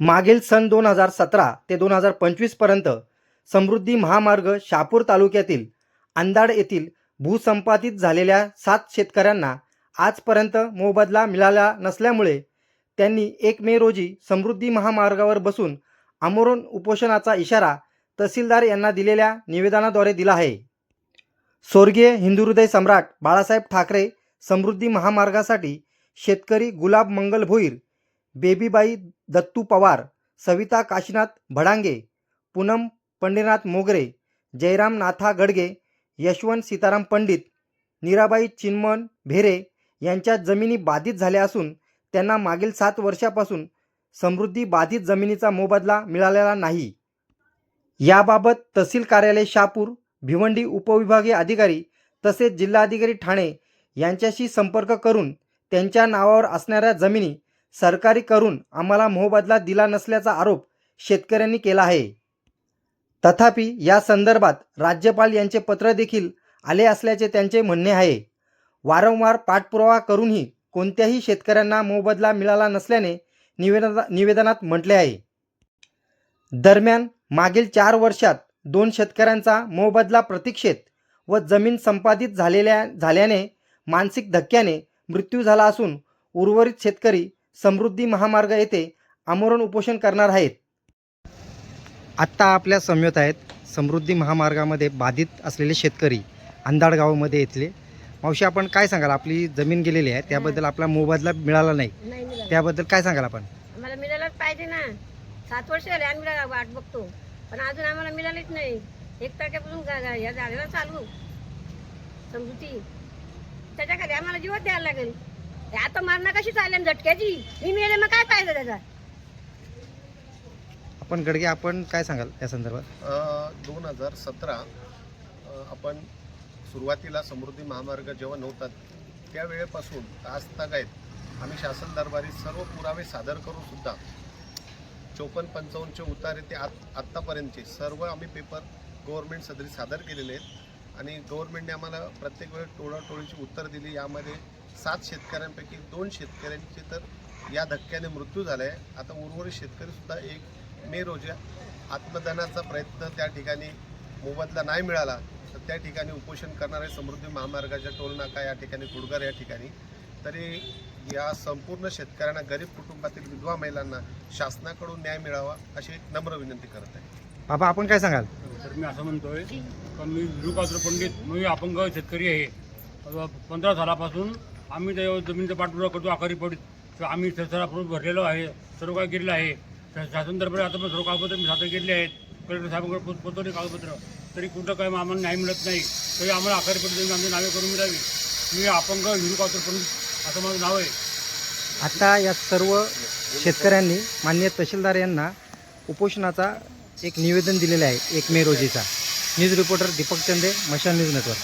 मागील सन दोन हजार सतरा ते दोन हजार पंचवीसपर्यंत समृद्धी महामार्ग शापूर तालुक्यातील अंदाड येथील भूसंपादित झालेल्या सात शेतकऱ्यांना आजपर्यंत मोबदला मिळाला नसल्यामुळे त्यांनी एक मे रोजी समृद्धी महामार्गावर बसून आमरण उपोषणाचा इशारा तहसीलदार यांना दिलेल्या निवेदनाद्वारे दिला आहे. स्वर्गीय हिंदुहृदय सम्राट बाळासाहेब ठाकरे समृद्धी महामार्गासाठी शेतकरी गुलाब मंगल भोईर बेबीबाई दत्तू पवार सविता काशीनाथ भडांगे पूनम पंढरीनाथ मोगरे जयराम नाथा गडगे यशवंत सीताराम पंडित नीराबाई चिन्मन भेरे यांच्या जमिनी बाधित झाल्या असून त्यांना मागील सात वर्षापासून समृद्धी बाधित जमिनीचा मोबदला मिळालेला नाही. याबाबत तहसील कार्यालय शापूर भिवंडी उपविभागीय अधिकारी तसेच जिल्हाधिकारी ठाणे यांच्याशी संपर्क करून त्यांच्या नावावर असणाऱ्या जमिनी सरकारी करून आम्हाला मोबदला दिला नसल्याचा आरोप शेतकऱ्यांनी केला आहे. तथापि या संदर्भात राज्यपाल यांचे पत्र देखील आले असल्याचे त्यांचे म्हणणे आहे. वारंवार पाठपुरावा करूनही कोणत्याही शेतकऱ्यांना मोबदला मिळाला नसल्याने निवेदना निवेदनात म्हटले आहे. दरम्यान मागील चार वर्षात दोन शेतकऱ्यांचा मोबदला प्रतीक्षेत व जमीन संपादित झालेल्या झाल्याने मानसिक धक्क्याने मृत्यू झाला असून उर्वरित शेतकरी समृद्धी महामार्ग येथे आमरण उपोषण करणार आहेत. आत्ता आपल्या समवेत आहेत समृद्धी महामार्गामध्ये बाधित असलेले शेतकरी अंधाड गावामध्ये इथले मावशी आपण काय सांगाल? आपली जमीन गेलेली आहे त्याबद्दल आपला मोबदला मिळाला नाही. मिळालं. त्याबद्दल काय सांगाल आपण? आम्हाला मिळालंच पाहिजे ना. सात वर्ष झाले आम्ही रा- वाट बघतो. पण अजून आम्हाला मिळालीच नाही. एक तारखेपासून गा- गा- या झालेला चालू. समजुती त्याच्याखाली आम्हाला जीवच द्यायला लागेल. हे आता मारणं कशी चालली झटक्याची? मी मिळाले मग काय फायदा त्याचा? आपण गडगे आपण काय सांगाल या संदर्भात? दोन हजार सतरा आपण सुरुवातीला समृद्धी महामार्ग जेव्हा नव्हता त्यावेळेपासून आज तागायत आम्ही शासन दरबारी सर्व पुरावे सादर करून सुद्धा चोपन्न पंचावन्नचे उतारे ते आत आत्तापर्यंतचे सर्व आम्ही पेपर गव्हर्नमेंट सदरी सादर केलेले आहेत. आणि गव्हर्नमेंटने आम्हाला प्रत्येक वेळेस टोळाटोळीची उत्तर दिली. यामध्ये सात शेतकऱ्यांपैकी दोन शेतकऱ्यांचे तर या धक्क्याने मृत्यू झाला आहे आता उर्वरित शेतकरीसुद्धा एक मे रोजी आत्मदानाचा प्रयत्न त्या ठिकाणी मोबदला नाही मिळाला तर त्या ठिकाणी उपोषण करणारे समृद्धी महामार्गाच्या टोलनाका या ठिकाणी गुडगर या ठिकाणी. तरी या संपूर्ण शेतकऱ्यांना गरीब कुटुंबातील विधवा महिलांना शासनाकडून न्याय मिळावा अशी एक नम्र विनंती करत आहे. बाबा आपण काय सांगाल? तर मी असं म्हणतोय का मी विरुकात्र पंडित मी अपंग शेतकरी आहे. पंधरा सालापासून आम्ही त्या जमिनीचा पाठपुरावा करतो आखारी पडीत आम्ही सरसरापूर भरलेलो आहे सर्व काय केलेलं आहे. शासन दरबारी आता पण सर्व कागदपत्र मी सादर केलेले आहेत. कलेक्टर साहेबांकडे पोच- पोचवले कागदपत्र. तरी कुठं काय आम्हाला न्याय मिळत नाही. तरी आम्हाला आखारी पडीत आमची नावे करून मिळावी. मी अपंग विरुकात्र पंडित असं माझं नाव आहे. आता या सर्व शेतकऱ्यांनी मान्य तहसीलदार यांना उपोषणाचा एक निवेदन दिलेलं आहे एक May रोजीचा. News reporter Deepak Chande Mashal news network.